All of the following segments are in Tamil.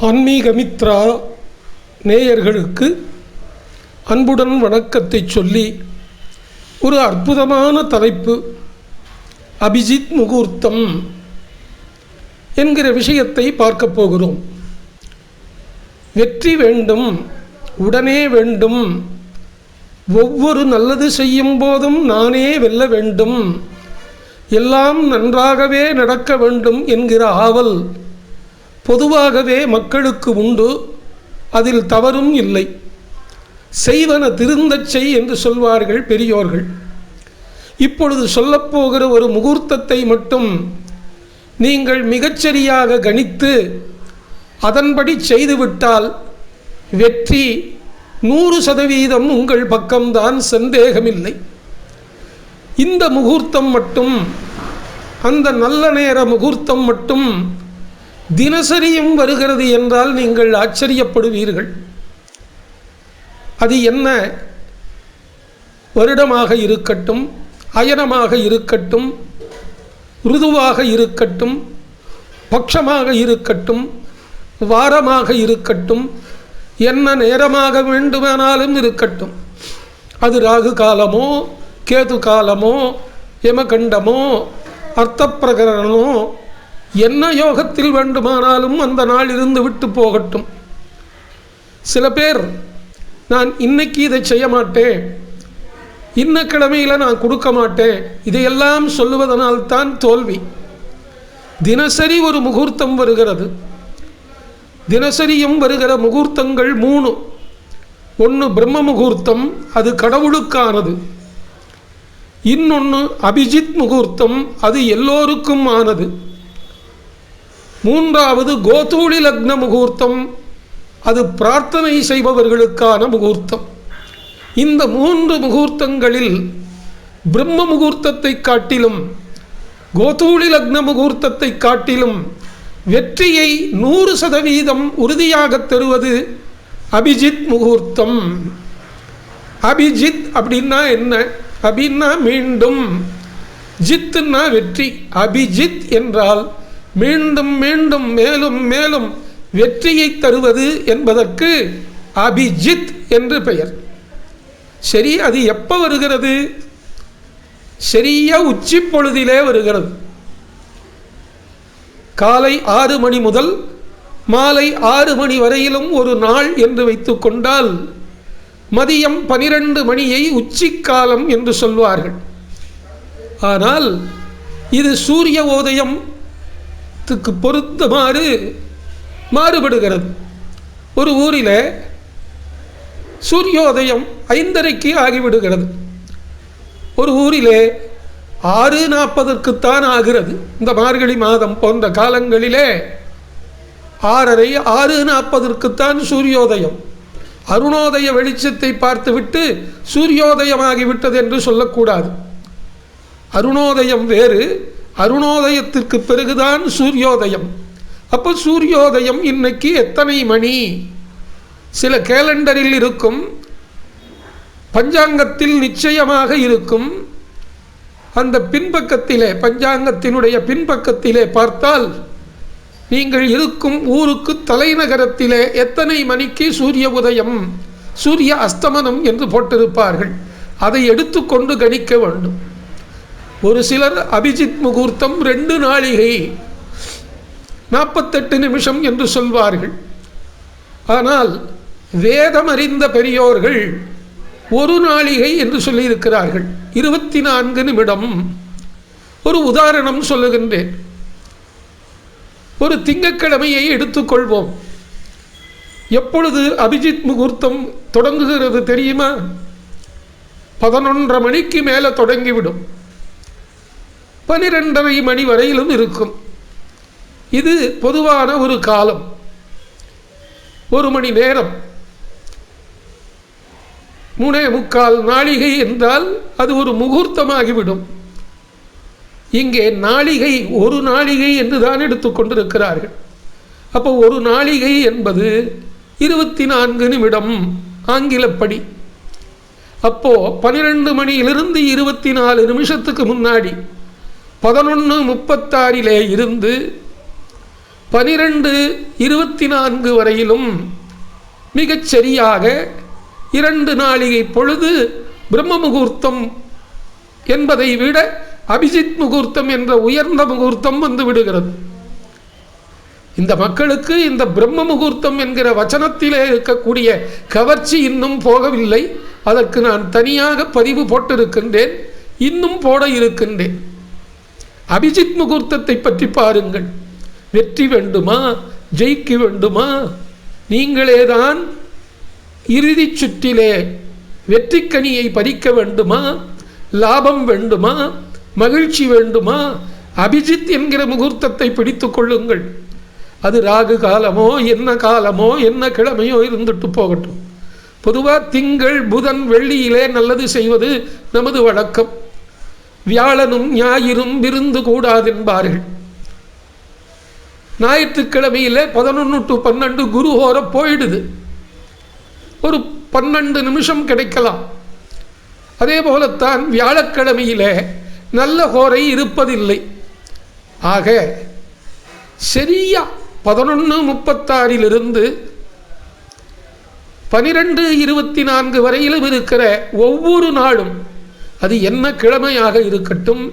ஆன்மீகமித்ரா நேயர்களுக்கு அன்புடன் வணக்கத்தை சொல்லி ஒரு அற்புதமான தலைப்பு அபிஜித் முகூர்த்தம் என்கிற விஷயத்தை பார்க்கப் போகிறோம். வெற்றி வேண்டும் உடனே வேண்டும் ஒவ்வொரு நல்லது செய்யும் போதும் நானே வெல்ல வேண்டும் எல்லாம் நன்றாகவே நடக்க வேண்டும் என்கிற ஆவல் பொதுவாகவே மக்களுக்கு உண்டு. அதில் தவறும் இல்லை. செய்வன திருந்தச் செய் என்று சொல்வார்கள் பெரியோர்கள். இப்பொழுது சொல்லப்போகிற ஒரு முகூர்த்தத்தை மட்டும் நீங்கள் மிகச்சரியாக கணித்து அதன்படி செய்துவிட்டால் வெற்றி நூறு சதவீதம் உங்கள் பக்கம்தான் சந்தேகமில்லை. இந்த முகூர்த்தம் மட்டும் அந்த நல்ல நேர முகூர்த்தம் மட்டும் தினசரியும் வருகிறது என்றால் நீங்கள் ஆச்சரியப்படுவீர்கள். அது என்ன? வருடமாக இருக்கட்டும் அயனமாக இருக்கட்டும் ருதுவாக இருக்கட்டும் பட்சமாக இருக்கட்டும் வாரமாக இருக்கட்டும் என்ன நேரமாக வேண்டுமானாலும் இருக்கட்டும். அது ராகு காலமோ கேது காலமோ யமகண்டமோ அர்த்தப்பிரகரணமோ என்ன யோகத்தில் வேண்டுமானாலும் அந்த நாள் இருந்து விட்டு போகட்டும். சில பேர் நான் இன்னைக்கு இதை செய்ய மாட்டேன். இன்ன கிழமையில் நான் கொடுக்க மாட்டேன். இதையெல்லாம் சொல்லுவதனால்தான் தோல்வி. தினசரி ஒரு முகூர்த்தம் வருகிறது. தினசரியும் வருகிற முகூர்த்தங்கள் மூணு. ஒன்று பிரம்ம முகூர்த்தம் அது கடவுளுக்கானது. இன்னொன்று அபிஜித் முகூர்த்தம் அது எல்லோருக்கும் ஆனது. மூன்றாவது கோதூளி லக்ன முகூர்த்தம். அது பிரார்த்தனை செய்பவர்களுக்கான முகூர்த்தம். இந்த மூன்று முகூர்த்தங்களில் பிரம்ம முகூர்த்தத்தை காட்டிலும் கோதூளி லக்ன முகூர்த்தத்தை காட்டிலும் வெற்றியை நூறு சதவீதம் உறுதியாக தருவது அபிஜித் முகூர்த்தம். அபிஜித் அப்படின்னா என்ன? அபின்னா மீண்டும் ஜித்துன்னா வெற்றி. அபிஜித் என்றால் மீண்டும் மீண்டும் மேலும் மேலும் வெற்றியை தருவது என்பதற்கு அபிஜித் என்று பெயர். சரி அது எப்போ வருகிறது? சரியா உச்சி பொழுதிலே வருகிறது. காலை ஆறு மணி முதல் மாலை ஆறு மணி வரையிலும் ஒரு நாள் என்று வைத்துக்கொண்டால் மதியம் பனிரெண்டு மணியை உச்சிக்காலம் என்று சொல்வார்கள். ஆனால் இது சூரிய உதயத்துக்கு பொருத்தமாறு மாறுபடுகிறது. ஒரு ஊரில் சூரியோதயம் ஐந்தரைக்கு ஆகிவிடுகிறது. ஒரு ஊரிலே ஆறு நாற்பதற்குத்தான் ஆகிறது. இந்த மார்கழி மாதம் போன்ற காலங்களிலே ஆறரை ஆறு நாற்பதற்குத்தான் சூரியோதயம். அருணோதய வெளிச்சத்தை பார்த்துவிட்டு சூரியோதயமாகிவிட்டது என்று சொல்லக்கூடாது. அருணோதயம் வேறு அருணோதயத்திற்கு பிறகுதான் சூரியோதயம். அப்போ சூரியோதயம் இன்னைக்கு எத்தனை மணி? சில கேலண்டரில் இருக்கும் பஞ்சாங்கத்தில் நிச்சயமாக இருக்கும். அந்த பின்பக்கத்திலே பஞ்சாங்கத்தினுடைய பின்பக்கத்திலே பார்த்தால் நீங்கள் இருக்கும் ஊருக்கு தலைநகரத்திலே எத்தனை மணிக்கு சூரிய உதயம் சூரிய அஸ்தமனம் என்று போட்டிருப்பார்கள். அதை எடுத்துக்கொண்டு கணிக்க வேண்டும். ஒரு சிலர் அபிஜித் முகூர்த்தம் ரெண்டு நாளிகை நாற்பத்தெட்டு நிமிஷம் என்று சொல்வார்கள். ஆனால் வேதம் அறிந்த பெரியோர்கள் ஒரு நாளிகை என்று சொல்லியிருக்கிறார்கள். இருபத்தி நான்கு நிமிடம். ஒரு உதாரணம் சொல்லுகின்றேன். ஒரு திங்கக்கிழமையை எடுத்துக்கொள்வோம். எப்பொழுது அபிஜித் முகூர்த்தம் தொடங்குகிறது தெரியுமா? பதினொன்றரை மணிக்கு மேலே தொடங்கிவிடும். பனிரெண்டரை மணி வரையிலும் இருக்கும். இது பொதுவான ஒரு காலம். ஒரு மணி நேரம். மூணே முக்கால் நாளிகை என்றால் அது ஒரு முகூர்த்தமாகிவிடும். இங்கே நாளிகை ஒரு நாளிகை என்று தான் எடுத்துக்கொண்டிருக்கிறார்கள் அப்போ ஒரு நாளிகை என்பது இருபத்தி நான்கு நிமிடம் ஆங்கிலப்படி. அப்போது பன்னிரெண்டு மணியிலிருந்து இருபத்தி நாலு நிமிஷத்துக்கு முன்னாடி. பதினொன்று முப்பத்தாறிலே இருந்து பனிரெண்டு இருபத்தி நான்கு வரையிலும் மிகச் சரியாக இரண்டு நாளிகை பொழுது பிரம்ம முகூர்த்தம் என்பதை விட அபிஜித் முகூர்த்தம் என்ற உயர்ந்த முகூர்த்தம் வந்து விடுகிறது. இந்த மக்களுக்கு இந்த பிரம்ம முகூர்த்தம் என்கிற வச்சனத்திலே இருக்கக்கூடிய கவர்ச்சி இன்னும் போகவில்லை. அதற்கு நான் தனியாக பதிவு போட்டிருக்கின்றேன். இன்னும் போட இருக்கின்றேன். அபிஜித் முகூர்த்தத்தை பற்றி பாருங்கள். வெற்றி வேண்டுமா? ஜெயிக்க வேண்டுமா? நீங்களேதான் இறுதிச் சுற்றிலே வெற்றிக்கனியை பறிக்க வேண்டுமா? லாபம் வேண்டுமா? மகிழ்ச்சி வேண்டுமா? அபிஜித் என்கிற முகூர்த்தத்தை பிடித்து கொள்ளுங்கள். அது ராகு காலமோ என்ன காலமோ என்ன கிழமையோ இருந்துட்டு போகட்டும். பொதுவாக திங்கள் புதன் வெள்ளியிலே நல்லது செய்வது நமது வழக்கம். வியாழனும் ஞாயிறும் விருந்து கூடாதென்பார்கள். ஞாயிற்றுக்கிழமையிலே பதினொன்று டு பன்னெண்டு குரு ஹோர போயிடுது. ஒரு பன்னெண்டு நிமிஷம் கிடைக்கலாம். அதே போலத்தான் வியாழக்கிழமையிலே நல்ல ஹோரை இருப்பதில்லை. ஆக சரியா பதினொன்று முப்பத்தாறிலிருந்து பனிரெண்டு இருபத்தி நான்கு வரையிலும் இருக்கிற ஒவ்வொரு நாளும் அது என்ன கிழமையாக இருக்கட்டும்?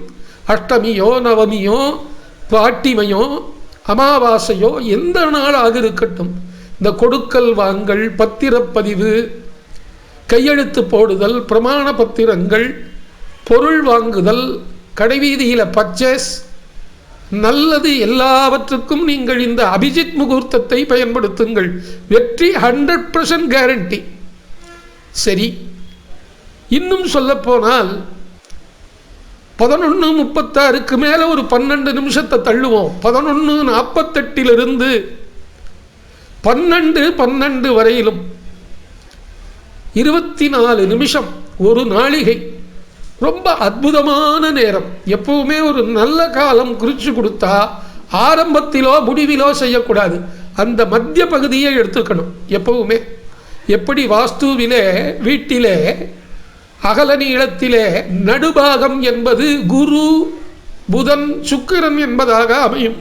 அஷ்டமியோ நவமியோ பாட்டிமையோ அமாவாசையோ எந்த நாளாக இருக்கட்டும்? இந்த கொடுக்கல் வாங்கல் பத்திரப்பதிவு கையெழுத்து போடுதல் பிரமாண பத்திரங்கள் பொருள் வாங்குதல் கடைவீதியில் பர்ச்சேஸ் நல்லது எல்லாவற்றுக்கும் நீங்கள் இந்த அபிஜித் முகூர்த்தத்தை பயன்படுத்துங்கள். வெற்றி ஹண்ட்ரட் பர்சன்ட் கேரண்டி சரி இன்னும் சொல்லப்போனால் பதினொன்று முப்பத்தாறுக்கு மேலே ஒரு பன்னெண்டு நிமிஷத்தை தள்ளுவோம். பதினொன்று நாற்பத்தெட்டிலிருந்து பன்னெண்டு பன்னெண்டு வரையிலும் இருபத்தி நாலு நிமிஷம் ஒரு நாளிகை. ரொம்ப அற்புதமான நேரம். எப்பவுமே ஒரு நல்ல காலம் குறித்து கொடுத்தா ஆரம்பத்திலோ முடிவிலோ செய்யக்கூடாது. அந்த மத்திய பகுதியை எடுத்துக்கணும் எப்பவுமே. எப்படி வாஸ்துவிலே வீட்டிலே அகல நீளத்திலே நடுபாகம் என்பது குரு புதன் சுக்கிரன் என்பதாக அமையும்.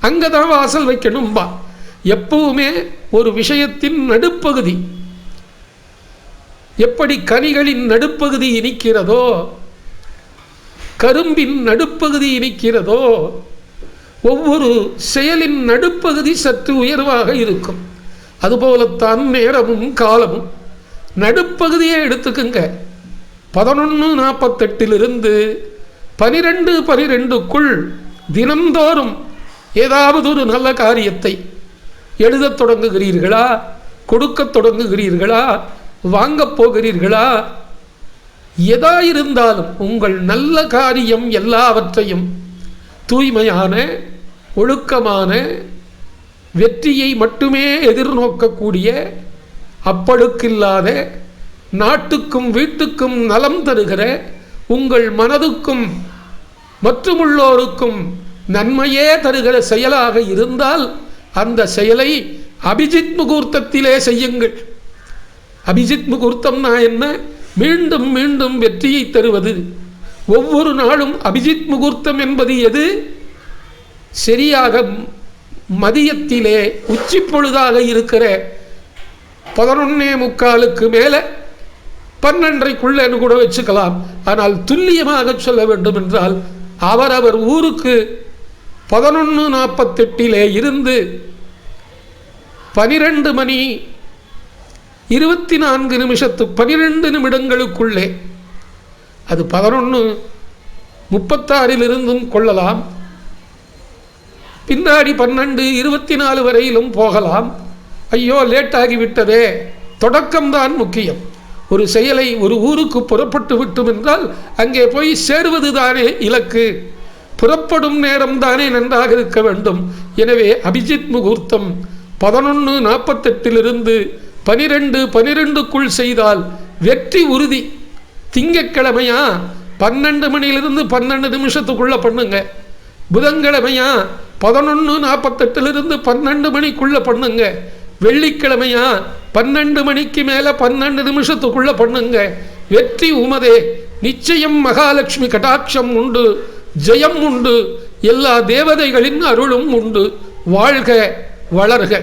அங்கே தான் வாசல் வைக்கணும்பா எப்பவுமே ஒரு விஷயத்தின் நடுப்பகுதி. எப்படி கனிகளின் நடுப்பகுதி இனிக்கிறதோ கரும்பின் நடுப்பகுதி இனிக்கிறதோ ஒவ்வொரு செயலின் நடுப்பகுதி சற்று உயர்வாக இருக்கும். அதுபோலத்தான் நேரமும் காலமும். நடுப்பகுதியை எடுத்துக்குங்க. பதினொன்று நாற்பத்தெட்டிலிருந்து பனிரெண்டு பனிரெண்டுக்குள் தினந்தோறும் ஏதாவது ஒரு நல்ல காரியத்தை எழுதத் தொடங்குகிறீர்களா? கொடுக்கத் தொடங்குகிறீர்களா? வாங்கப் போகிறீர்களா? எதா இருந்தாலும் உங்கள் நல்ல காரியம் எல்லாவற்றையும் தூய்மையான ஒழுக்கமான வெற்றியை மட்டுமே எதிர்நோக்கக்கூடிய அப்பழுக்கில்லாத நாட்டுக்கும் வீட்டுக்கும் நலம் தருகிற உங்கள் மனதுக்கும் மற்றுமுள்ளோருக்கும் நன்மையே தருகிற செயலாக இருந்தால் அந்த செயலை அபிஜித் முகூர்த்தத்திலே செய்யுங்கள். அபிஜித் முகூர்த்தம்னா என்ன? மீண்டும் மீண்டும் வெற்றியை தருவது. ஒவ்வொரு நாளும் அபிஜித் முகூர்த்தம் என்பது எது? சரியாக மதியத்திலே உச்சி பொழுதாக இருக்கிற பதினொன்னே முக்காலுக்கு மேலே பன்னெண்டரைக்குள்ளேன்னு கூட வச்சுக்கலாம். ஆனால் துல்லியமாக சொல்ல வேண்டும் என்றால் அவரவர் ஊருக்கு பதினொன்று நாற்பத்தெட்டிலே இருந்து பனிரெண்டு மணி இருபத்தி நான்கு நிமிஷத்து பனிரெண்டு நிமிடங்களுக்குள்ளே அது பதினொன்று முப்பத்தாறிலிருந்தும் கொள்ளலாம். பின்னாடி பன்னெண்டு இருபத்தி நாலு வரையிலும் போகலாம். ஐயோ லேட் ஆகிவிட்டதே தொடக்கம்தான் முக்கியம். ஒரு செயலை ஒரு ஊருக்கு புறப்பட்டு விட்டோம் என்றால் அங்கே போய் சேருவது தானே இலக்கு. புறப்படும் நேரம் தானே நன்றாக இருக்க வேண்டும். எனவே அபிஜித் முகூர்த்தம் பதினொன்று நாற்பத்தெட்டிலிருந்து பனிரெண்டு பனிரெண்டுக்குள் செய்தால் வெற்றி உறுதி. திங்கக்கிழமையா பன்னெண்டு மணியிலிருந்து பன்னெண்டு நிமிஷத்துக்குள்ளே பண்ணுங்க. புதன்கிழமையா? பதினொன்று நாற்பத்தெட்டிலிருந்து பன்னெண்டு மணிக்குள்ளே பண்ணுங்க. வெள்ளிக்கிழமையா? பன்னெண்டு மணிக்கு மேலே பன்னெண்டு நிமிஷத்துக்குள்ளே பண்ணுங்க. வெற்றி உமதே. நிச்சயம் மகாலட்சுமி கட்டாட்சம் உண்டு. ஜெயம் உண்டு. எல்லா தேவதைகளின் அருளும் உண்டு. வாழ்க வளர்க.